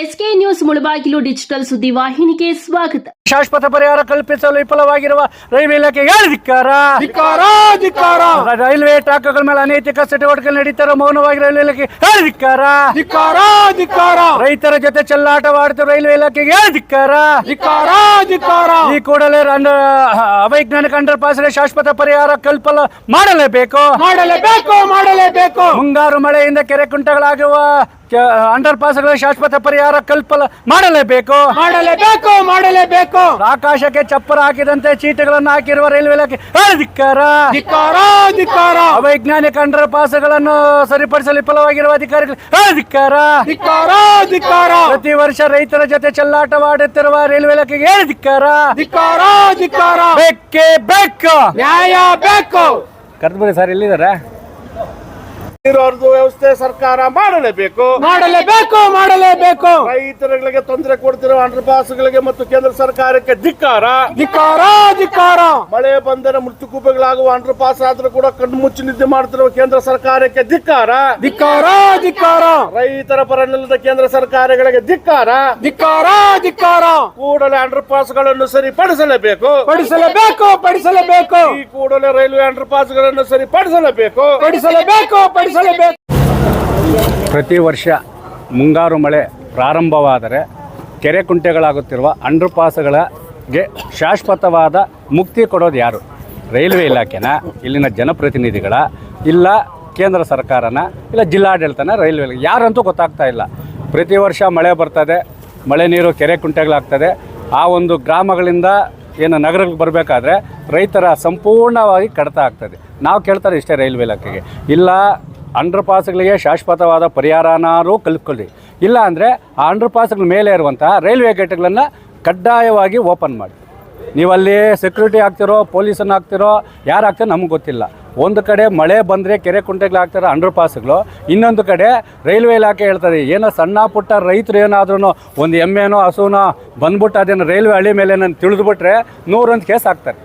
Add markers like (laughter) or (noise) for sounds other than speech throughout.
SK news Mulbagal digital ಸುದ್ದಿ ವಾಹಿನಿಗೆ ಸ್ವಾಗತ. ಶಾಶ್ವತ ಪರಿಹಾರ ಕಲ್ಪಿಸಲು ವಿಫಲವಾಗಿರುವ ರೈಲ್ವೆ ಇಲಾಖೆಗೆ ಧಿಕ್ಕಾರ? ರೈಲ್ವೆ ಟ್ರಾಕ್ಗಳ ಮೇಲೆ ಅನೈತಿಕ ಚಟುವಟಿಕೆ ನಡೀತಾರ ಮೌನವಾಗಿ ರೈಲ್ವೆ ಇಲಾಖೆ ಧಿಕ್ಕಾರ? ರೈತರ ಜೊತೆ ಚೆಲ್ಲಾಟವಾಡುತ್ತಿರುವ ರೈಲ್ವೆ ಇಲಾಖೆಗೆ ಧಿಕ್ಕಾರ? ಈ ಕೂಡಲೇ ಅವೈಜ್ಞಾನಿಕ ಅಂಡರ್ ಪಾಸ್ ಶಾಶ್ವತ ಪರಿಹಾರ ಕಲ್ಪಲ ಮಾಡಲೇಬೇಕು. ಮಾಡಲೇಬೇಕು ಮಾಡಲೇಬೇಕು. ಮುಂಗಾರು ಮಳೆಯಿಂದ ಕೆರೆ ಕುಂಟಗಳಾಗುವ ಅಂಡರ್ ಪಾಸ್ಗಳ ಶಾಶ್ವತ ಪರಿಹಾರ ಕಲ್ಪಲ ಮಾಡಲೇಬೇಕು. ಮಾಡಲೇಬೇಕು ಮಾಡಲೇಬೇಕು. ಆಕಾಶಕ್ಕೆ ಚಪ್ಪರ ಹಾಕಿದಂತೆ ಚೀಟಿಗಳನ್ನು ಹಾಕಿರುವ ರೈಲ್ವೆ ಇಲಾಖೆ. ಧಿಕ್ಕಾರ. ಧಿಕ್ಕಾರ ಧಿಕ್ಕಾರ. ಅವೈಜ್ಞಾನಿಕ ಅಂಡರ್ ಪಾಸ್ಗಳನ್ನು ಸರಿಪಡಿಸಲು ವಿಫಲವಾಗಿರುವ ಅಧಿಕಾರಿಗಳು. ಧಿಕ್ಕಾರ. ಧಿಕ್ಕಾರ ಧಿಕ್ಕಾರ. ಪ್ರತಿ ವರ್ಷ ರೈತರ ಜೊತೆ ಚೆಲ್ಲಾಟವಾಡುತ್ತಿರುವ ರೈಲ್ವೆ ಇಲಾಖೆಗೆ ಧಿಕ್ಕಾರ. ಧಿಕ್ಕಾರ ಧಿಕ್ಕಾರ. ಬೇಕೇ ಬೇಕು. ನ್ಯಾಯ ಬೇಕು. ಕರೆದ್ಬಿಡಿ ಸರ್ ಎಲ್ಲಿದ್ದಾರೆ? ನೀರಾವರಿ ವ್ಯವಸ್ಥೆ ಸರ್ಕಾರ ಮಾಡಲೇಬೇಕು. ಮಾಡಲೇಬೇಕು ಮಾಡಲೇಬೇಕು. ರೈತರುಗಳಿಗೆ ತೊಂದರೆ ಕೊಡ್ತಿರೋ ಅಂಡರ್ ಪಾಸ್ಗಳಿಗೆ ಮತ್ತು ಕೇಂದ್ರ ಸರ್ಕಾರಕ್ಕೆ ಧಿಕ್ಕಾರ. ಧಿಕ್ಕಾರ ಧಿಕ್ಕಾರ. ಮಳೆ ಬಂದರೆ ಮೃತ್ಯುಕೂಪಗಳಾಗುವ ಅಂಡರ್ ಪಾಸ್ ಆದ್ರೂ ಕೂಡ ಕಣ್ಣು ಮುಚ್ಚಿ ನಿದ್ದೆ ಮಾಡ್ತಿರುವ ಕೇಂದ್ರ ಸರ್ಕಾರಕ್ಕೆ ಧಿಕ್ಕಾರ. ಧಿಕ್ಕಾರ ಧಿಕ್ಕಾರ. ರೈತರ ಪರ ನಿಲ್ಲದ ಕೇಂದ್ರ ಸರ್ಕಾರಗಳಿಗೆ ಧಿಕ್ಕಾರ. ಧಿಕ್ಕಾರ ಧಿಕ್ಕಾರ. ಕೂಡಲೇ ಅಂಡರ್ ಪಾಸ್ಗಳನ್ನು ಸರಿಪಡಿಸಲೇಬೇಕು. ಪಡಿಸಲೇಬೇಕು ಪಡಿಸಲೇಬೇಕು. ಈ ಕೂಡಲೇ ರೈಲ್ವೆ ಅಂಡರ್ ಪಾಸ್ಗಳನ್ನು ಸರಿಪಡಿಸಲೇಬೇಕು. ಪಡಿಸಲೇಬೇಕು ಪಡಿಸಲೇಬೇಕು. ಪ್ರತಿ ವರ್ಷ ಮುಂಗಾರು ಮಳೆ ಪ್ರಾರಂಭವಾದರೆ ಕೆರೆ ಕುಂಟೆಗಳಾಗುತ್ತಿರುವ ಅಂಡರ್ ಶಾಶ್ವತವಾದ ಮುಕ್ತಿ ಕೊಡೋದು ಯಾರು? ರೈಲ್ವೆ ಇಲಾಖೆನ? ಇಲ್ಲಿನ ಜನಪ್ರತಿನಿಧಿಗಳ? ಇಲ್ಲ ಕೇಂದ್ರ ಸರ್ಕಾರನ? ಇಲ್ಲ ಜಿಲ್ಲಾಡಳಿತನ? ರೈಲ್ವೆ ಯಾರಂತೂ ಗೊತ್ತಾಗ್ತಾ ಇಲ್ಲ. ಪ್ರತಿ ವರ್ಷ ಮಳೆ ಬರ್ತದೆ, ಮಳೆ ನೀರು ಕೆರೆ ಕುಂಟೆಗಳಾಗ್ತದೆ. ಆ ಒಂದು ಗ್ರಾಮಗಳಿಂದ ಏನು ನಗರಕ್ಕೆ ಬರಬೇಕಾದ್ರೆ ರೈತರ ಸಂಪೂರ್ಣವಾಗಿ ಕಡಿತ ಆಗ್ತದೆ. ನಾವು ಕೇಳ್ತಾರೆ ಇಷ್ಟೇ ರೈಲ್ವೆ ಇಲಾಖೆಗೆ. ಇಲ್ಲ ಅಂಡರ್ ಪಾಸ್ಗಳಿಗೆ ಶಾಶ್ವತವಾದ ಪರಿಹಾರನಾರು ಕಲ್ಪಿಕೊಳ್ಳಿ ಇಲ್ಲ ಅಂದರೆ ಆ ಅಂಡರ್ಪಾಸ್ಗಳ ಮೇಲೆ ಇರುವಂತಹ ರೈಲ್ವೆ ಗೇಟ್ಗಳನ್ನು ಕಡ್ಡಾಯವಾಗಿ ಓಪನ್ ಮಾಡಿ. ನೀವಲ್ಲಿ ಸೆಕ್ಯೂರಿಟಿ ಹಾಕ್ತಿರೋ ಪೊಲೀಸನ್ನು ಹಾಕ್ತಿರೋ ಯಾರು ಹಾಕ್ತಿರೋ ನಮ್ಗೆ ಗೊತ್ತಿಲ್ಲ. ಒಂದು ಕಡೆ ಮಳೆ ಬಂದರೆ ಕೆರೆ ಕುಂಟೆಗಳು ಹಾಕ್ತಿರೋ ಅಂಡರ್ ಪಾಸ್ಗಳು ಇನ್ನೊಂದು ಕಡೆ ರೈಲ್ವೆ ಇಲಾಖೆ ಹೇಳ್ತಾರೆ ಏನೋ ಸಣ್ಣ ಪುಟ್ಟ ರೈತರು ಏನಾದ್ರೂ ಒಂದು ಎಮ್ಮೆನೋ ಹಸುನೋ ಬಂದ್ಬಿಟ್ಟು ಅದನ್ನು ರೈಲ್ವೆ ಹಳಿ ಮೇಲೆ ನಾನು ತಿಳಿದ್ಬಿಟ್ರೆ ನೂರೊಂದು ಕೇಸ್ ಹಾಕ್ತಾರೆ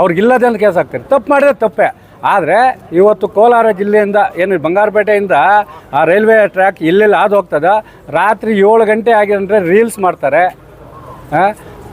ಅವ್ರಿಗಿಲ್ಲದೇ ಅಂತ ಕೇಸ್ ಆಗ್ತಾರೆ. ತಪ್ಪು ಮಾಡಿದ್ರೆ ತಪ್ಪೇ. ಆದರೆ ಇವತ್ತು ಕೋಲಾರ ಜಿಲ್ಲೆಯಿಂದ ಏನು ಬಂಗಾರಪೇಟೆಯಿಂದ ಆ ರೈಲ್ವೆ ಟ್ರ್ಯಾಕ್ ಎಲ್ಲೆಲ್ಲಿ ಹಾದು ಹೋಗ್ತದೆ. ರಾತ್ರಿ ಏಳು ಗಂಟೆ ಆಗಿದ್ರೆ ರೀಲ್ಸ್ ಮಾಡ್ತಾರೆ.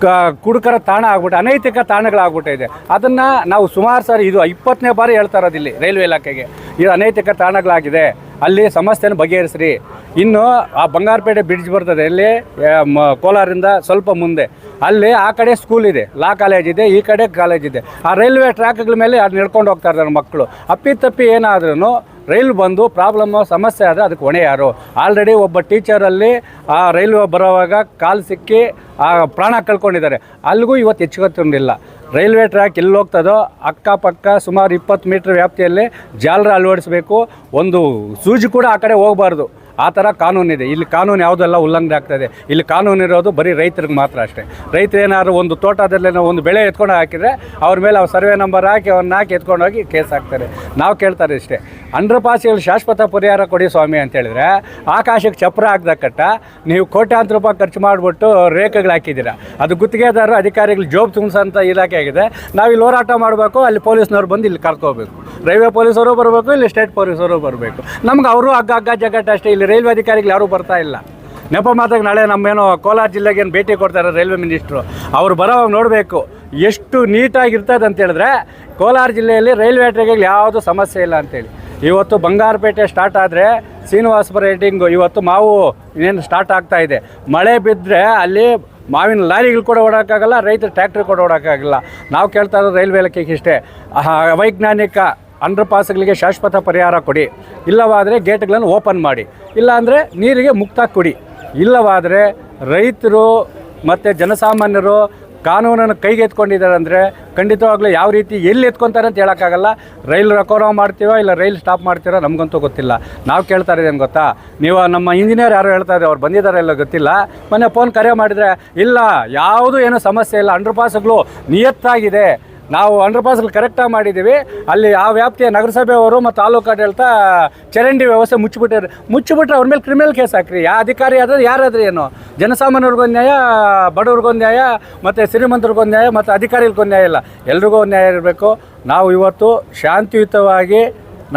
ಕ, ಕುಡುಕರ ತಾಣ ಆಗ್ಬಿಟ್ಟು, ಅನೈತಿಕ ತಾಣಗಳಾಗ್ಬಿಟ್ಟಿದೆ. ಅದನ್ನು ನಾವು ಸುಮಾರು ಸಾರಿ ಇದು ಇಪ್ಪತ್ತನೇ ಬಾರಿ ಹೇಳ್ತಾ ರೈಲ್ವೆ ಇಲಾಖೆಗೆ. ಇದು ಅನೈತಿಕ ತಾಣಗಳಾಗಿದೆ. ಅಲ್ಲಿ ಸಮಸ್ಯೆನ ಬಗೆಹರಿಸ್ರಿ. ಇನ್ನು ಆ ಬಂಗಾರಪೇಟೆ ಬ್ರಿಡ್ಜ್ ಬರ್ತದೆ. ಇಲ್ಲಿ ಮ- ಕೋಲಾರಿಂದ ಸ್ವಲ್ಪ ಮುಂದೆ. ಅಲ್ಲಿ ಆ ಕಡೆ ಸ್ಕೂಲ್ ಇದೆ. ಲಾ ಕಾಲೇಜ್ ಇದೆ, ಈ ಕಡೆ ಕಾಲೇಜ್ ಇದೆ. ಆ ರೈಲ್ವೆ ಟ್ರ್ಯಾಕ್ಗಳ ಮೇಲೆ ಅದು ನಡ್ಕೊಂಡು ಹೋಗ್ತಾ ಇದ್ದಾರೆ ಮಕ್ಕಳು. ಅಪ್ಪಿತಪ್ಪಿ ಏನಾದ್ರೂ ರೈಲ್ ಬಂದು ಪ್ರಾಬ್ಲಮ್ಮು ಸಮಸ್ಯೆ ಆದರೆ ಅದಕ್ಕೆ ಹೊಣೆ ಯಾರು? ಆಲ್ರೆಡಿ ಒಬ್ಬ ಟೀಚರಲ್ಲಿ ಆ ರೈಲ್ವೆ ಬರೋವಾಗ ಕಾಲು ಸಿಕ್ಕಿ ಆ ಪ್ರಾಣ ಕಳ್ಕೊಂಡಿದ್ದಾರೆ. ಅಲ್ಲಿಗೂ ಇವತ್ತು ಹೆಚ್ಚುಗತ್ತಿರಲಿಲ್ಲ ರೈಲ್ವೆ ಟ್ರ್ಯಾಕ್ ಎಲ್ಲಿ ಹೋಗ್ತದೋ ಅಕ್ಕಪಕ್ಕ ಸುಮಾರು ಇಪ್ಪತ್ತು ಮೀಟ್ರ್ ವ್ಯಾಪ್ತಿಯಲ್ಲಿ ಜಾಲರ ಅಳವಡಿಸಬೇಕು. ಒಂದು ಸೂಜಿ ಕೂಡ ಆ ಕಡೆ ಹೋಗಬಾರ್ದು. ಆ ಥರ ಕಾನೂನಿದೆ ಇಲ್ಲಿ ಕಾನೂನು ಯಾವುದೆಲ್ಲ ಉಲ್ಲಂಘನೆ ಆಗ್ತದೆ ಇಲ್ಲಿ ಕಾನೂನು ಇರೋದು ಬರೀ ರೈತರಿಗೆ ಮಾತ್ರ ಅಷ್ಟೇ. ರೈತರು ಏನಾದ್ರು ಒಂದು ತೋಟದಲ್ಲಿ ಒಂದು ಬೆಳೆ ಎತ್ಕೊಂಡು ಹಾಕಿದರೆ ಅವ್ರ ಮೇಲೆ ಅವ್ರು ಸರ್ವೆ ನಂಬರ್ ಹಾಕಿ ಅವ್ರನ್ನ ಹಾಕಿ ಎತ್ಕೊಂಡು ಹೋಗಿ ಕೇಸ್ ಹಾಕ್ತಾರೆ. ನಾವು ಕೇಳ್ತಾರೆ ಇಷ್ಟೇ. ಅಂಡರ್ ಪಾಸ್ಗಳು ಶಾಶ್ವತ ಪರಿಹಾರ ಕೊಡಿ ಸ್ವಾಮಿ ಅಂತ ಹೇಳಿದ್ರೆ ಆಕಾಶಕ್ಕೆ ಚಪ್ರ ಹಾಕ್ದ ನೀವು ಕೋಟ್ಯಾಂತರ ರೂಪಾಯಿ ಖರ್ಚು ಮಾಡಿಬಿಟ್ಟು ರೇಖೆಗಳು ಹಾಕಿದ್ದೀರಾ. ಅದು ಗುತ್ತಿಗೆದಾರರು, ಅಧಿಕಾರಿಗಳು ಜೋಬ್ ತುಂಬಿಸೋಂಥ ಇಲಾಖೆ ಆಗಿದೆ. ನಾವು ಇಲ್ಲಿ ಹೋರಾಟ ಮಾಡಬೇಕು, ಅಲ್ಲಿ ಪೊಲೀಸ್ನವ್ರು ಬಂದು ಇಲ್ಲಿ ಕರ್ಕೋಬೇಕು. ರೈಲ್ವೆ ಪೊಲೀಸರು ಬರಬೇಕು, ಇಲ್ಲಿ ಸ್ಟೇಟ್ ಪೊಲೀಸರು ಬರಬೇಕು. ನಮ್ಗೆ ಅವರು ಹಗ್ಗ ಹಗ್ಗ ಜಗಟ್ಟ ಅಷ್ಟೇ ಇಲ್ಲಿ ರೈಲ್ವೆ ಅಧಿಕಾರಿಗಳು ಯಾರೂ ಬರ್ತಾ ಇಲ್ಲ. ನೆಪ ಮಾತಾಗಿ ನಾಳೆ ನಮ್ಮೇನೋ ಕೋಲಾರ ಜಿಲ್ಲೆಗೆ ಏನು ಭೇಟಿ ಕೊಡ್ತಾರೆ ರೈಲ್ವೆ ಮಿನಿಸ್ಟ್ರು. ಅವ್ರು ಬರೋವಾಗ ನೋಡಬೇಕು ಎಷ್ಟು ನೀಟಾಗಿರ್ತದೆ ಅಂತ ಹೇಳಿದ್ರೆ ಕೋಲಾರ ಜಿಲ್ಲೆಯಲ್ಲಿ ರೈಲ್ವೆ ಟ್ರ್ಯಾಕ್ಗಳು ಯಾವುದು ಸಮಸ್ಯೆ ಇಲ್ಲ ಅಂತೇಳಿ. ಇವತ್ತು ಬಂಗಾರಪೇಟೆ ಸ್ಟಾರ್ಟ್ ಆದರೆ ಶ್ರೀನಿವಾಸಪುರ ರೇಟಿಂಗು ಇವತ್ತು ಮಾವು ಇನ್ನೇನು ಸ್ಟಾರ್ಟ್ ಆಗ್ತಾ ಇದೆ. ಮಳೆ ಬಿದ್ದರೆ ಅಲ್ಲಿ ಮಾವಿನ ಲಾರಿಗಳು ಕೂಡ ಓಡೋಕ್ಕಾಗಲ್ಲ ರೈತರು ಟ್ಯಾಕ್ಟ್ರಿ ಕೂಡ ಓಡೋಕ್ಕಾಗಲ್ಲ ನಾವು ಕೇಳ್ತಾ ಇರೋದು ರೈಲ್ವೆ ಇಲಾಖೆಗೆ ಇಷ್ಟೇ. ಆಹಾ, ಅವೈಜ್ಞಾನಿಕ ಅಂಡರ್ ಪಾಸ್ಗಳಿಗೆ ಶಾಶ್ವತ ಪರಿಹಾರ ಕೊಡಿ. ಇಲ್ಲವಾದರೆ ಗೇಟ್ಗಳನ್ನು ಓಪನ್ ಮಾಡಿ. ಇಲ್ಲಾಂದರೆ ನೀರಿಗೆ ಮುಕ್ತ ಕೊಡಿ. ಇಲ್ಲವಾದರೆ ರೈತರು ಮತ್ತು ಜನಸಾಮಾನ್ಯರು ಕಾನೂನನ್ನು ಕೈಗೆ ಎತ್ಕೊಂಡಿದ್ದಾರೆ ಅಂದರೆ ಖಂಡಿತವಾಗ್ಲೂ ಯಾವ ರೀತಿ ಎಲ್ಲಿ ಎತ್ಕೊತಾರೆ ಅಂತ ಹೇಳೋಕ್ಕಾಗಲ್ಲ. ರೈಲ್ ರಕೋರ ಮಾಡ್ತೀವೋ ಇಲ್ಲ ರೈಲ್ ಸ್ಟಾಪ್ ಮಾಡ್ತೀರೋ ನಮಗಂತೂ ಗೊತ್ತಿಲ್ಲ. ನಾವು ಕೇಳ್ತಾ ಇರೋದೇನು ಗೊತ್ತಾ? ನೀವು ನಮ್ಮ ಇಂಜಿನಿಯರ್ ಯಾರು ಹೇಳ್ತಾ ಇದ್ದಾರೆ ಅವ್ರು ಬಂದಿದ್ದಾರೆ ಇಲ್ಲ ಗೊತ್ತಿಲ್ಲ. ಮೊನ್ನೆ ಫೋನ್ ಕರೆ ಮಾಡಿದರೆ, ಇಲ್ಲ, ಯಾವುದೂ ಏನೂ ಸಮಸ್ಯೆ ಇಲ್ಲ ಅಂಡರ್ ಪಾಸ್ಗಳು ನಿಯತ್ತಾಗಿದೆ. ನಾವು ಅಂಡರ್ ಪಾಸ್ಗಳು ಕರೆಕ್ಟಾಗಿ ಮಾಡಿದ್ದೀವಿ. ಅಲ್ಲಿ ಆ ವ್ಯಾಪ್ತಿಯ ನಗರಸಭೆಯವರು ಮತ್ತು ತಾಲೂಕು ಆಡಳಿತ ಚರಂಡಿ ವ್ಯವಸ್ಥೆ ಮುಚ್ಚಿಬಿಟ್ಟಿದ್ದಾರೆ ಮುಚ್ಚಿಬಿಟ್ರೆ ಅವ್ರ ಮೇಲೆ ಕ್ರಿಮಿನಲ್ ಕೇಸ್ ಹಾಕ್ರಿ. ಯಾ ಅಧಿಕಾರಿ ಆದರೆ ಯಾರಾದ್ರೂ ಏನು? ಜನಸಾಮಾನ್ಯರಿಗೊಂದು ನ್ಯಾಯ ಬಡವ್ರಿಗೊಂದು ನ್ಯಾಯ ಮತ್ತು ಶ್ರೀಮಂತರಿಗೊಂದು ನ್ಯಾಯ ಮತ್ತು ಅಧಿಕಾರಿಗಳಿಗೊಂದು ನ್ಯಾಯ ಇಲ್ಲ. ಎಲ್ರಿಗೂ ಒಂದು ನ್ಯಾಯ ಇರಬೇಕು. ನಾವು ಇವತ್ತು ಶಾಂತಿಯುತವಾಗಿ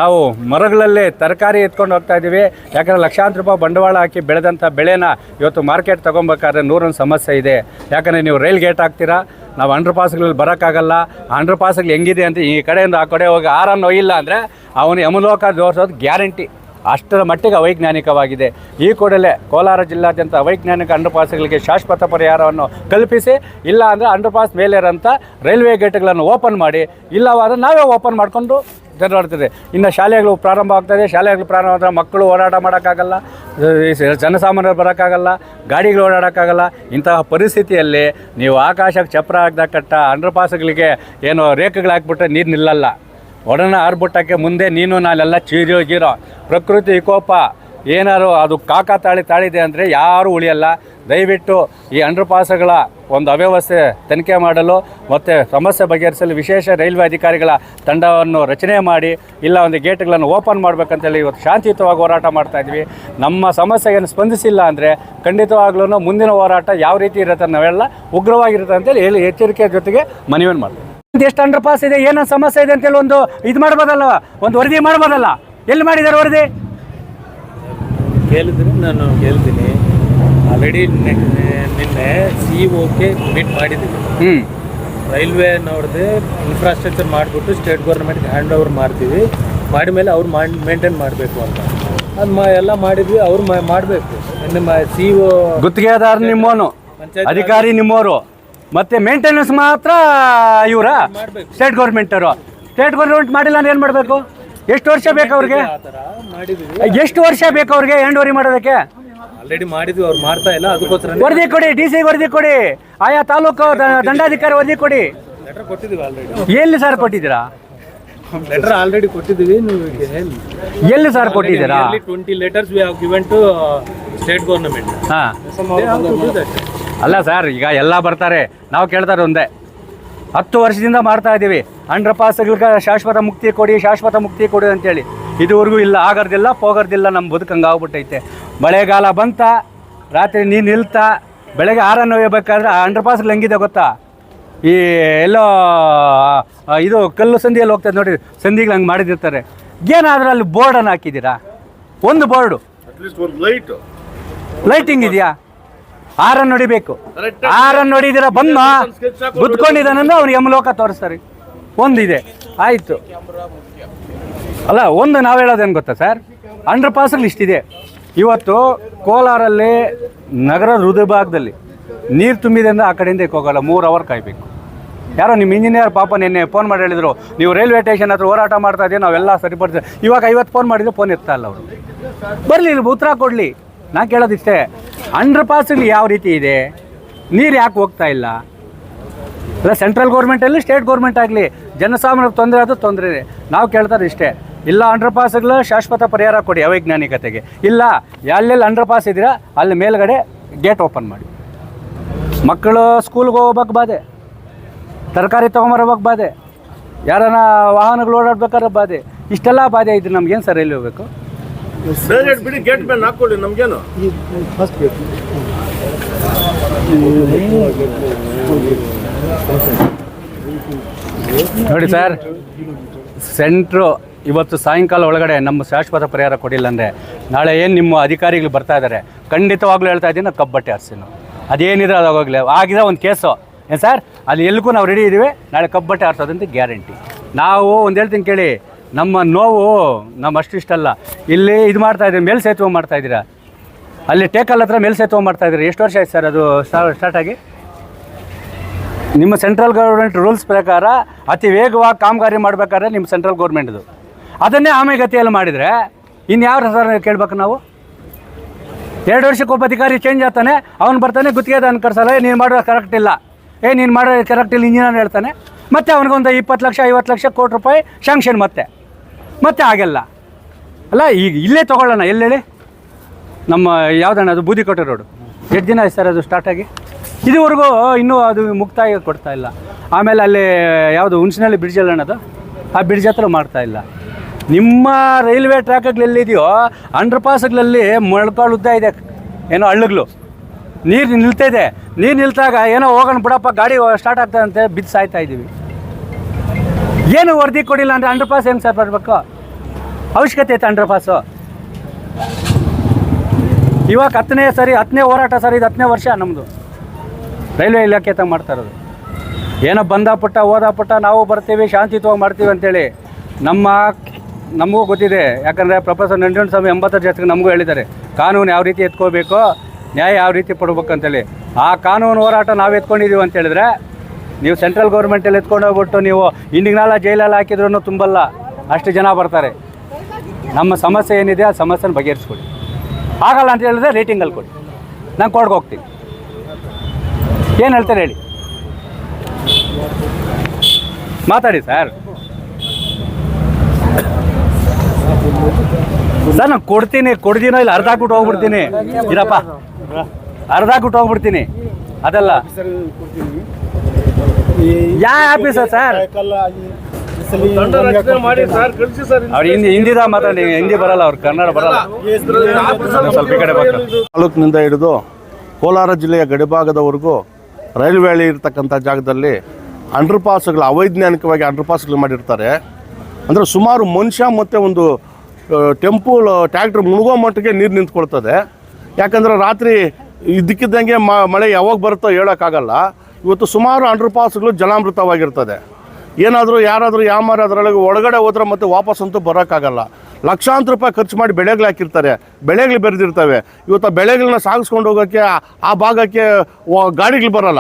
ನಾವು ಮರಗಳಲ್ಲೇ ತರಕಾರಿ ಎತ್ಕೊಂಡು ಹೋಗ್ತಾ ಇದ್ದೀವಿ. ಯಾಕಂದರೆ ಲಕ್ಷಾಂತರ ರೂಪಾಯಿ ಬಂಡವಾಳ ಹಾಕಿ ಬೆಳೆದಂಥ ಬೆಳೆನ ಇವತ್ತು ಮಾರ್ಕೆಟ್ ತೊಗೊಬೇಕಾದ್ರೆ ನೂರೊಂದು ಸಮಸ್ಯೆ ಇದೆ. ಯಾಕಂದರೆ ನೀವು ರೈಲ್ ಗೇಟ್ ಹಾಕ್ತೀರಾ? ನಾವು ಅಂಡರ್ ಪಾಸ್ಗಳಲ್ಲಿ ಬರೋಕ್ಕಾಗಲ್ಲ. ಅಂಡರ್ ಪಾಸ್ಗಳು ಹೆಂಗಿದೆ ಅಂತ ಈ ಕಡೆಯಿಂದ ಆ ಕಡೆ ಹೋಗಿ ಆರನ್ನು ಒಯ್ಯಿಲ್ಲ ಅಂದರೆ ಅವನು ಯಮಲೋಕ ತೋರಿಸೋದು ಗ್ಯಾರಂಟಿ. ಅಷ್ಟರ ಮಟ್ಟಿಗೆ ಅವೈಜ್ಞಾನಿಕವಾಗಿದೆ. ಈ ಕೂಡಲೇ ಕೋಲಾರ ಜಿಲ್ಲಾದ್ಯಂತ ಅವೈಜ್ಞಾನಿಕ ಅಂಡರ್ಪಾಸ್ಗಳಿಗೆ ಶಾಶ್ವತ ಪರಿಹಾರವನ್ನು ಕಲ್ಪಿಸಿ, ಇಲ್ಲ ಅಂದರೆ ಅಂಡರ್ಪಾಸ್ ಮೇಲೆ ಇರೋಂಥ ರೈಲ್ವೆ ಗೇಟ್ಗಳನ್ನು ಓಪನ್ ಮಾಡಿ, ಇಲ್ಲವಾದ್ರೆ ನಾವೇ ಓಪನ್ ಮಾಡಿಕೊಂಡು ತೆರವಾಡ್ತದೆ ಇನ್ನು ಶಾಲೆಗಳು ಪ್ರಾರಂಭ ಆಗ್ತದೆ ಶಾಲೆಗಳು ಪ್ರಾರಂಭ ಆದರೆ ಮಕ್ಕಳು ಓಡಾಟ ಮಾಡೋಕ್ಕಾಗಲ್ಲ. ಜನಸಾಮಾನ್ಯರು ಬರೋಕ್ಕಾಗಲ್ಲ. ಗಾಡಿಗಳು ಓಡಾಡೋಕ್ಕಾಗಲ್ಲ. ಇಂತಹ ಪರಿಸ್ಥಿತಿಯಲ್ಲಿ ನೀವು ಆಕಾಶಕ್ಕೆ ಚಪ್ರ ಹಾಕ್ದ ಕಟ್ಟ ಅಂಡರ್ಪಾಸ್ಗಳಿಗೆ ಏನು ರೇಖೆಗಳು ಹಾಕ್ಬಿಟ್ರೆ ನೀರು ನಿಲ್ಲಲ್ಲ. ಒಡನ ಆರ್ಬಿಟ್ಟಕ್ಕೆ ಮುಂದೆ ನೀನು ನಾನೆಲ್ಲ ಚೀರೋ ಜೀರೋ ಪ್ರಕೃತಿ ವಿಕೋಪ. ಏನಾರು ಅದು ಕಾಕ ತಾಳಿ ತಾಳಿದೆ ಅಂದರೆ ಯಾರೂ ಉಳಿಯಲ್ಲ. ದಯವಿಟ್ಟು ಈ ಅಂಡರ್ಪಾಸ್ಗಳ ಒಂದು ಅವ್ಯವಸ್ಥೆ ತನಿಖೆ ಮಾಡಲು ಮತ್ತು ಸಮಸ್ಯೆ ಬಗೆಹರಿಸಲು ವಿಶೇಷ ರೈಲ್ವೆ ಅಧಿಕಾರಿಗಳ ತಂಡವನ್ನು ರಚನೆ ಮಾಡಿ, ಇಲ್ಲ ಒಂದು ಗೇಟ್ಗಳನ್ನು ಓಪನ್ ಮಾಡಬೇಕಂತೇಳಿ ಇವತ್ತು ಶಾಂತಿಯುತವಾಗಿ ಹೋರಾಟ ಮಾಡ್ತಾ ಇದ್ವಿ. ನಮ್ಮ ಸಮಸ್ಯೆಯನ್ನು ಸ್ಪಂದಿಸಿಲ್ಲ ಅಂದರೆ ಖಂಡಿತವಾಗ್ಲೂ ಮುಂದಿನ ಹೋರಾಟ ಯಾವ ರೀತಿ ಇರುತ್ತೆ ನಾವೆಲ್ಲ ಉಗ್ರವಾಗಿರುತ್ತೆ ಅಂತೇಳಿ ಹೇಳಿ ಎಚ್ಚರಿಕೆ ಜೊತೆಗೆ ಮನವಿಯನ್ನು ಮಾಡ್ತೀವಿ. ಎಷ್ಟು ಅಂಡರ್ ಪಾಸ್ ಇದೆ, ಏನೋ ಸಮಸ್ಯೆ ಇದೆ ಅಂತೇಳಿ ಒಂದು ಇದು ಮಾಡ್ಬೋದಲ್ಲ ಒಂದು ವರದಿ ಮಾಡ್ಬೋದಲ್ಲ? ಎಲ್ಲಿ ಮಾಡಿದ್ದಾರೆ ವರದಿ? ಕೇಳಿದ್ರೆ ನಾನು ಹೇಳ್ತೀನಿ. ಆಲ್ರೆಡಿ ನಿನ್ನೆ ಸಿ ಓಕೆ ಮೀಟ್ ಮಾಡಿದ್ದೀವಿ ಹ್ಞೂ ರೈಲ್ವೆ ನೋಡಿದೆ ಇನ್ಫ್ರಾಸ್ಟ್ರಕ್ಚರ್ ಮಾಡಿಬಿಟ್ಟು ಸ್ಟೇಟ್ ಗೌರ್ಮೆಂಟ್ಗೆ ಹ್ಯಾಂಡ್ ಓವರ್ ಮಾಡ್ತೀವಿ. ಮಾಡಿದ್ಮೇಲೆ ಅವ್ರು ಮಾಡಿ ಮೇಂಟೈನ್ ಮಾಡಬೇಕು ಅಂತ. ಅದು ಮಾ ಎಲ್ಲ ಮಾಡಿದ್ವಿ ಅವ್ರು ಮಾಡಬೇಕು. ನಿಮ್ಮ ಸಿ ಒ ಗುತ್ತಿಗೆದಾರ ನಿಮ್ಮೋನು. ಅಧಿಕಾರಿ ನಿಮ್ಮವರು ಮತ್ತೆ ಮೇಂಟೆನೆನ್ಸ್ ಮಾತ್ರ ಇವರ. ಸ್ಟೇಟ್ ಗೌರ್ಮೆಂಟವರು ಸ್ಟೇಟ್ ಗೌರ್ಮೆಂಟ್ ಮಾಡಿಲ್ಲ ಅಂದ್ರೆ ಏನು ಮಾಡಬೇಕು? ಎಷ್ಟು ವರ್ಷ ಬೇಕು ಅವ್ರಿಗೆ? ಎಷ್ಟು ವರ್ಷ ಬೇಕು ಅವ್ರಿಗೆ ಹ್ಯಾಂಡ್ ಮಾಡೋದಕ್ಕೆ? ಆಲ್ರೆಡಿ ಮಾಡಿದ್ವಿ ಅವ್ರು ಮಾಡ್ತಾ ಇಲ್ಲ ಅದಕ್ಕೋಸ್ಕರ ವರದಿ ಕೊಡಿ ಡಿ ಸಿ ವರದಿ ಕೊಡಿ. ಆಯಾ ತಾಲೂಕು ದಂಡಾಧಿಕಾರಿ ವರದಿ ಕೊಡಿ. ಲೆಟರ್ ಕೊಟ್ಟಿದ್ದೀವಿ ಆಲ್ರೆಡಿ ಎಲ್ಲಿ ಸರ್ ಕೊಟ್ಟಿದ್ದೀರಾ? ಲೆಟರ್ ಆಲ್ರೆಡಿ ಕೊಟ್ಟಿದ್ದೀವಿ ನೀವು ಎಲ್ಲಿ ಸರ್ ಕೊಟ್ಟಿದ್ದೀರಾ? Twenty letters we have given to state government ಹಾಂ. ಅಲ್ಲ ಸರ್ ಈಗ ಎಲ್ಲ ಬರ್ತಾರೆ. ನಾವು ಕೇಳ್ತಾರೆ ಒಂದೇ. ಹತ್ತು ವರ್ಷದಿಂದ ಮಾಡ್ತಾ ಇದ್ದೀವಿ. ಅಂಡ್ರ ಪಾಸ್ಗಳಿಗೆ ಶಾಶ್ವತ ಮುಕ್ತಿ ಕೊಡಿ ಶಾಶ್ವತ ಮುಕ್ತಿ ಕೊಡಿ ಅಂತೇಳಿ. ಇದುವರೆಗೂ ಇಲ್ಲ ಆಗೋದಿಲ್ಲ ಹೋಗೋದಿಲ್ಲ ನಮ್ಮ ಬದುಕಂಗೆ ಆಗ್ಬಿಟ್ಟೈತೆ. ಮಳೆಗಾಲ ಬಂತ ರಾತ್ರಿ ನೀ ನಿಲ್ತಾ ಬೆಳಗ್ಗೆ ಆರನ್ನು ಒಯ್ಯಬೇಕಾದ್ರೆ ಆ ಅಂಡ್ರ ಪಾಸ್ಗಳು ಹೆಂಗಿದೆ ಗೊತ್ತಾ? ಈ ಎಲ್ಲೋ ಇದು ಕಲ್ಲು ಸಂದಿಯಲ್ಲಿ ಹೋಗ್ತದೆ ನೋಡಿ ಸಂದಿಗಳು ಹಂಗೆ ಮಾಡಿದಿರ್ತಾರೆ. ಏನಾದರೂ ಅಲ್ಲಿ ಬೋರ್ಡನ್ನು ಹಾಕಿದ್ದೀರಾ? ಒಂದು ಬೋರ್ಡು. ಅಟ್ಲೀಸ್ಟ್ ಒಂದು ಲೈಟ್. ಲೈಟಿಂಗ್ ಇದೆಯಾ? ಆರನ್ನು ಹೊಡಿಬೇಕು. ಆರನ್ ಆರನ್ನು ನೋಡಿದಿರ ಬಂದ ಗುದ್ಕೊಂಡಿದ್ದಾನಂದ್ರೆ ಅವ್ನು ಯಮಲೋಕ ತೋರಿಸ್ತಾರೆ. ಒಂದಿದೆ. ಆಯಿತು. ಅಲ್ಲ ಒಂದು ನಾವು ಹೇಳೋದೇನು ಗೊತ್ತಾ ಸರ್? ಅಂಡರ್ ಪಾಸ್ಗಳು ಇಷ್ಟಿದೆ ಇವತ್ತು ಕೋಲಾರಲ್ಲಿ ನಗರ ಹೃದಯ ಭಾಗದಲ್ಲಿ ನೀರು ತುಂಬಿದೆ ಅಂದ್ರೆ ಆ ಕಡೆಯಿಂದ ಹೋಗಲ್ಲ ಮೂರು ಅವರ್ ಕಾಯಬೇಕು. ಯಾರೋ ನಿಮ್ಮ ಇಂಜಿನಿಯರ್ ಪಾಪ ನಿನ್ನೆ ಫೋನ್ ಮಾಡಿ ಹೇಳಿದ್ರು ನೀವು ರೈಲ್ವೆ ಸ್ಟೇಷನ್ ಹತ್ರ ಹೋರಾಟ ಮಾಡ್ತಾ ಇದೆಯಾ? ನಾವೆಲ್ಲ ಸರಿಪಡ್ತೀವಿ ಇವಾಗ ಐವತ್ತು ಫೋನ್ ಮಾಡಿದ್ರೆ ಫೋನ್ ಎತ್ತಾ ಇಲ್ಲ ಅವರು. ಬರಲಿ ಇಲ್ಲಿ ಉತ್ತರ ಕೊಡಲಿ. ನಾ ಕೇಳೋದಿಷ್ಟೇ ಅಂಡರ್ ಪಾಸಲ್ಲಿ ಯಾವ ರೀತಿ ಇದೆ? ನೀರು ಯಾಕೆ ಹೋಗ್ತಾ ಇಲ್ಲ? ಇಲ್ಲ ಸೆಂಟ್ರಲ್ ಗೌರ್ಮೆಂಟಲ್ಲಿ ಸ್ಟೇಟ್ ಗೌರ್ಮೆಂಟ್ ಆಗಲಿ ಜನಸಾಮಾನ್ಯರಿಗೆ ತೊಂದರೆ ಅದು ತೊಂದರೆ ಇದೆ. ನಾವು ಕೇಳ್ತಾರೆ ಇಷ್ಟೇ. ಇಲ್ಲ ಅಂಡರ್ ಪಾಸ್ಗಳು ಶಾಶ್ವತ ಪರಿಹಾರ ಕೊಡಿ ಅವೈಜ್ಞಾನಿಕತೆಗೆ. ಇಲ್ಲ ಎಲ್ಲೆಲ್ಲಿ ಅಂಡರ್ ಪಾಸ್ ಇದ್ದೀರಾ, ಅಲ್ಲಿ ಮೇಲ್ಗಡೆ ಗೇಟ್ ಓಪನ್ ಮಾಡಿ. ಮಕ್ಕಳು ಸ್ಕೂಲ್ಗೆ ಹೋಗ್ಬೇಕು ಬಾಧೆ. ತರಕಾರಿ ತೊಗೊಂಬರ್ಬೇಕು ಬಾಧೆ. ಯಾರನ್ನ ವಾಹನಗಳು ಓಡಾಡ್ಬೇಕಾದ್ರೆ ಬಾಧೆ. ಇಷ್ಟೆಲ್ಲ ಬಾಧೆ ಇದ್ರೆ ನಮ್ಗೇನು ಸರ್ ಎಲ್ಲಿ ಹೋಗ್ಬೇಕು ಬೇರೆ ಬಿಡಿ ಗೇಟ್ ಮೇಲೆ ಹಾಕೊಳ್ಳಿ ನಮ್ಗೇನು? ನೋಡಿ ಸರ್ ಸೆಂಟ್ರು ಇವತ್ತು ಸಾಯಂಕಾಲ ಒಳಗಡೆ ನಮ್ಮ ಶಾಶ್ವತ ಪರಿಹಾರ ಕೊಡಿಲ್ಲ ಅಂದರೆ ನಾಳೆ ಏನು ನಿಮ್ಮ ಅಧಿಕಾರಿಗಳು ಬರ್ತಾ ಇದ್ದಾರೆ ಖಂಡಿತವಾಗ್ಲೂ ಹೇಳ್ತಾ ಇದ್ದೀನಿ ನಾವು ಕಬ್ಬಟ್ಟೆ ಹರಿಸಿ ನಾವು. ಅದೇನಿದ್ರೆ ಅದು ಆಗೋಗ್ಲಿ. ಆಗಿದೆ ಒಂದು ಕೇಸು. ಏನು ಸರ್ ಅಲ್ಲಿ ಎಲ್ಲಿಗೂ ನಾವು ರೆಡಿ ಇದ್ದೀವಿ ನಾಳೆ ಕಬ್ಬಟ್ಟೆ ಆರಿಸೋದಂತ ಗ್ಯಾರಂಟಿ ನಾವು ಒಂದು ಹೇಳ್ತೀನಿ ಕೇಳಿ ನಮ್ಮ ನೋವು ನಮ್ಮ ಅಷ್ಟಿಷ್ಟಲ್ಲ. ಇಲ್ಲಿ ಇದು ಮಾಡ್ತಾ ಇದ್ದೀರಿ, ಮೇಲ್ ಸೇತುವೆ ಮಾಡ್ತಾ ಇದ್ದೀರಾ? ಅಲ್ಲಿ ಟೇಕಲ್ ಹತ್ರ ಮೇಲ್ ಸೇತುವೆ ಮಾಡ್ತಾ ಇದ್ದೀರಿ? ಎಷ್ಟು ವರ್ಷ ಆಯ್ತು ಸರ್ ಅದು ಸ್ಟಾರ್ಟ್ ಆಗಿ? ನಿಮ್ಮ ಸೆಂಟ್ರಲ್ ಗೌರ್ಮೆಂಟ್ ರೂಲ್ಸ್ ಪ್ರಕಾರ ಅತಿ ವೇಗವಾಗಿ ಕಾಮಗಾರಿ ಮಾಡಬೇಕಾದ್ರೆ ನಿಮ್ಮ ಸೆಂಟ್ರಲ್ ಗೌರ್ಮೆಂಟ್ದು. ಅದನ್ನೇ ಆಮೇಗತಿಯಲ್ಲಿ ಮಾಡಿದರೆ ಇನ್ಯಾವ ಸರ್ ಕೇಳ್ಬೇಕು ನಾವು? ಎರಡು ವರ್ಷಕ್ಕೆ ಒಬ್ಬ ಅಧಿಕಾರಿ ಚೇಂಜ್ ಆಗ್ತಾನೆ, ಅವ್ನು ಬರ್ತಾನೆ ಗುತ್ತಿಗೆದ ಕರ್ಸಲ್ಲ, ಏ, ನೀನು ಮಾಡೋದು ಕರೆಕ್ಟ್ ಇಲ್ಲ. ಏ, ನೀನು ಮಾಡೋದು ಕರೆಕ್ಟ್ ಇಲ್ಲ ಇಂಜಿನಿಯರ್ ಹೇಳ್ತಾನೆ. ಮತ್ತೆ ಅವ್ನಿಗೊಂದು ಇಪ್ಪತ್ತು ಲಕ್ಷ, ಐವತ್ತು ಲಕ್ಷ ಕೋಟಿ ರೂಪಾಯಿ ಶಾಂಕ್ಷನ್ ಮತ್ತೆ. ಮತ್ತೆ ಆಗಲ್ಲ ಅಲ್ಲ, ಈಗ ಇಲ್ಲೇ ತೊಗೊಳ್ಳೋಣ ಎಲ್ಲೇಳಿ ನಮ್ಮ ಯಾವುದಣ್ಣ ಅದು? ಬೂದಿಕೋಟೆ ರೋಡು ಎಷ್ಟು ದಿನ ಆಯ್ತು ಸರ್ ಅದು ಸ್ಟಾರ್ಟಾಗಿ ಇದುವರೆಗೂ ಇನ್ನೂ ಅದು ಮುಕ್ತಾಯ ಕೊಡ್ತಾ ಇಲ್ಲ. ಆಮೇಲೆ ಅಲ್ಲಿ ಯಾವುದು ಹುಣಸಿನಲ್ಲಿ ಬ್ರಿಡ್ಜ್ ಅಲ್ಲ ಅದು? ಆ ಬ್ರಿಡ್ಜ್ ಹತ್ರ ಮಾಡ್ತಾ ಇಲ್ಲ. ನಿಮ್ಮ ರೈಲ್ವೆ ಟ್ರ್ಯಾಕ್ಗಳೆಲ್ಲಿದೆಯೋ ಅಂಡರ್ ಪಾಸ್ಗಳಲ್ಲಿ ಮೊಳ್ಕಾಳು ಉದ್ದ ಇದೆ. ಏನೋ ಹಳ್ಳಗಳು ನೀರು ನಿಲ್ತಾ ಇದೆ. ನೀರು ನಿಲ್ತಾಗ ಏನೋ ಹೋಗೋಣ ಬಿಡಪ್ಪ, ಗಾಡಿ ಸ್ಟಾರ್ಟ್ ಆಗ್ತದಂತೆ, ಬಿದ್ದು ಸಾಯ್ತಾ ಇದ್ದೀವಿ ಏನು ವರದಿ ಕೊಡಿಲ್ಲ ಅಂದರೆ ಅಂಡರ್ ಪಾಸ್ ಹೆಂಗೆ ಸರ್ ಬರಬೇಕು? ಅವಶ್ಯಕತೆ ಐತೆ ಅಂಡರ್ ಪಾಸು ಇವಾಗ ಹತ್ತನೇ ಸರಿ, ಹತ್ತನೇ ಹೋರಾಟ ಸರ್, ಇದು ಹತ್ತನೇ ವರ್ಷ ನಮ್ಮದು ರೈಲ್ವೆ ಇಲಾಖೆ ತ ಮಾಡ್ತಾ ಇರೋದು. ಏನೋ ಬಂದ ಪುಟ್ಟ, ಹೋದ ಪುಟ್ಟ, ನಾವು ಬರ್ತೀವಿ, ಶಾಂತಿಯುತವಾಗಿ ಮಾಡ್ತೀವಿ ಅಂತೇಳಿ ನಮ್ಮ ನಮಗೂ ಗೊತ್ತಿದೆ. ಯಾಕಂದರೆ ಪ್ರೊಫೆಸರ್ ನಂಜುಂಡ ಸ್ವಾಮಿ ಎಂಬತ್ತರ ಜಾತಿಗೆ ನಮಗೂ ಹೇಳಿದ್ದಾರೆ. ಕಾನೂನು ಯಾವ ರೀತಿ ಎತ್ಕೋಬೇಕು, ನ್ಯಾಯ ಯಾವ ರೀತಿ ಪಡ್ಬೇಕು ಅಂತೇಳಿ. ಆ ಕಾನೂನು ಹೋರಾಟ ನಾವು ಎತ್ಕೊಂಡಿದ್ದೀವಿ ಅಂತ ಹೇಳಿದ್ರೆ ನೀವು ಸೆಂಟ್ರಲ್ ಗೌರ್ಮೆಂಟಲ್ಲಿ ಎತ್ಕೊಂಡು ಹೋಗ್ಬಿಟ್ಟು ನೀವು ಇಂಡಿಗ್ನಾಲ ಜೈಲಲ್ಲಿ ಹಾಕಿದ್ರೂ ತುಂಬಲ್ಲ. ಅಷ್ಟು ಜನ ಬರ್ತಾರೆ. ನಮ್ಮ ಸಮಸ್ಯೆ ಏನಿದೆ ಆ ಸಮಸ್ಯೆನ ಬಗೆಹರಿಸ್ಕೊಡಿ. ಆಗಲ್ಲ ಅಂತ ಹೇಳಿದ್ರೆ ರೇಟಿಂಗಲ್ಲಿ ಕೊಡಿ. ನಾನು ಕೊಡ್ಗೆ ಹೋಗ್ತೀನಿ. ಏನು ಹೇಳ್ತಾರೆ ಹೇಳಿ? ಮಾತಾಡಿ ಸರ್ ಸರ್ ನಾನು ಕೊಡ್ತೀನಿ, ಕೊಡ್ದಿನೋ ಇಲ್ಲ ಅರ್ಧ ಹಾಕ್ಬಿಟ್ಟು ಹೋಗ್ಬಿಡ್ತೀನಿ. ಇರಪ್ಪ. ಅರ್ಧ ಹಾಕ್ಬಿಟ್ಟು ಹೋಗ್ಬಿಡ್ತೀನಿ. ಅದಲ್ಲ. Yeah officer sir? ತಂಡ ರಚನೆ ಮಾಡಿ ಸರ್ ಕಳಿಸಿ ಸರ್ ಅವ್ರು ಹಿಂದಿ ಹಿಂದಿದ ಮಾತಾಡಿ ಹಿಂದಿ ಬರಲ್ಲ ಅವ್ರು ಕನ್ನಡ ಬರಲ್ಲ. ಸ್ವಲ್ಪ ಈ ಕಡೆ ತಾಲೂಕಿನಿಂದ ಹಿಡಿದು ಕೋಲಾರ ಜಿಲ್ಲೆಯ ಗಡಿಭಾಗದವರೆಗೂ ರೈಲ್ವೆ ಹಳಿ ಇರ್ತಕ್ಕಂಥ ಜಾಗದಲ್ಲಿ ಅಂಡರ್ ಪಾಸ್ಗಳು ಅವೈಜ್ಞಾನಿಕವಾಗಿ ಅಂಡರ್ ಪಾಸ್ಗಳು ಮಾಡಿರ್ತಾರೆ. ಅಂದರೆ ಸುಮಾರು ಮನುಷ್ಯ ಮತ್ತು ಒಂದು ಟೆಂಪಲ್ ಟ್ಯಾಕ್ಟ್ರ್ ಮುಳುಗೋ ಮಟ್ಟಿಗೆ ನೀರು ನಿಂತ್ಕೊಳ್ತದೆ. ಯಾಕಂದರೆ ರಾತ್ರಿ ಇದ್ದಕ್ಕಿದ್ದಂಗೆ ಮಳೆ ಯಾವಾಗ ಬರುತ್ತೋ ಹೇಳೋಕ್ಕಾಗಲ್ಲ. ಇವತ್ತು ಸುಮಾರು ಅಂಡರ್ ಪಾಸ್ಗಳು ಜಲಾಮೃತವಾಗಿರ್ತದೆ ಏನಾದರೂ ಯಾರಾದರೂ ಯಾಮಾರ ಅದರೊಳಗೆ ಒಳಗಡೆ ಹೋದ್ರೆ ಮತ್ತೆ ವಾಪಸ್ ಅಂತೂ ಬರೋಕ್ಕಾಗಲ್ಲ. ಲಕ್ಷಾಂತರ ರೂಪಾಯಿ ಖರ್ಚು ಮಾಡಿ ಬೆಳೆಗಳು ಹಾಕಿರ್ತಾರೆ. ಬೆಳೆಗಳು ಬೆರೆದಿರ್ತವೆ. ಇವತ್ತು ಆ ಬೆಳೆಗಳನ್ನ ಸಾಗಿಸ್ಕೊಂಡು ಹೋಗೋಕ್ಕೆ ಆ- ಭಾಗಕ್ಕೆ ಗಾಡಿಗಳು ಬರೋಲ್ಲ.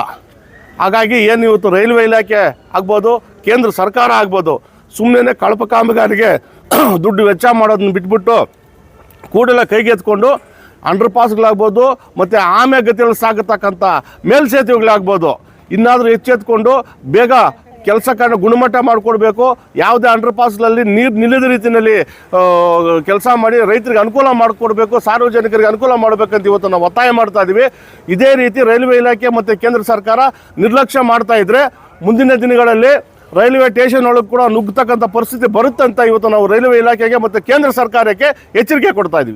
ಹಾಗಾಗಿ ಏನು ಇವತ್ತು ರೈಲ್ವೆ ಇಲಾಖೆ ಆಗ್ಬೋದು, ಕೇಂದ್ರ ಸರ್ಕಾರ ಆಗ್ಬೋದು ಸುಮ್ಮನೆ ಕಳಪ ಕಾಮಗಾರಿಗೆ (clears throat) ದುಡ್ಡು ವೆಚ್ಚ ಮಾಡೋದನ್ನ ಬಿಟ್ಬಿಟ್ಟು ಕೂಡಲೇ ಕೈಗೆತ್ಕೊಂಡು ಅಂಡರ್ ಪಾಸ್ಗಳಾಗ್ಬೋದು ಮತ್ತು ಆಮೆ ಗತಿಯಲ್ಲಿ ಸಾಗತಕ್ಕಂಥ ಮೇಲ್ಸೇತುವೆಗಳಾಗ್ಬೋದು. ಇನ್ನಾದರೂ ಎಚ್ಚೆತ್ಕೊಂಡು ಬೇಗ ಕೆಲಸ ಕಾರಣ ಗುಣಮಟ್ಟ ಮಾಡಿಕೊಡ್ಬೇಕು. ಯಾವುದೇ ಅಂಡರ್ ಪಾಸ್ಗಳಲ್ಲಿ ನೀರು ನಿಲ್ಲದ ರೀತಿಯಲ್ಲಿ ಕೆಲಸ ಮಾಡಿ ರೈತರಿಗೆ ಅನುಕೂಲ ಮಾಡಿಕೊಡ್ಬೇಕು, ಸಾರ್ವಜನಿಕರಿಗೆ ಅನುಕೂಲ ಮಾಡಬೇಕಂತ ಇವತ್ತು ನಾವು ಒತ್ತಾಯ ಮಾಡ್ತಾ ಇದ್ದೀವಿ ಇದೇ ರೀತಿ ರೈಲ್ವೆ ಇಲಾಖೆ ಮತ್ತು ಕೇಂದ್ರ ಸರ್ಕಾರ ನಿರ್ಲಕ್ಷ್ಯ ಮಾಡ್ತಾ ಇದ್ದರೆ ಮುಂದಿನ ದಿನಗಳಲ್ಲಿ ರೈಲ್ವೆ ಸ್ಟೇಷನ್ ಒಳಗೆ ಕೂಡ ನುಗ್ಗತಕ್ಕಂಥ ಪರಿಸ್ಥಿತಿ ಬರುತ್ತಂತ ಇವತ್ತು ನಾವು ರೈಲ್ವೆ ಇಲಾಖೆಗೆ ಮತ್ತು ಕೇಂದ್ರ ಸರ್ಕಾರಕ್ಕೆ ಎಚ್ಚರಿಕೆ ಕೊಡ್ತಾ ಇದ್ದೀವಿ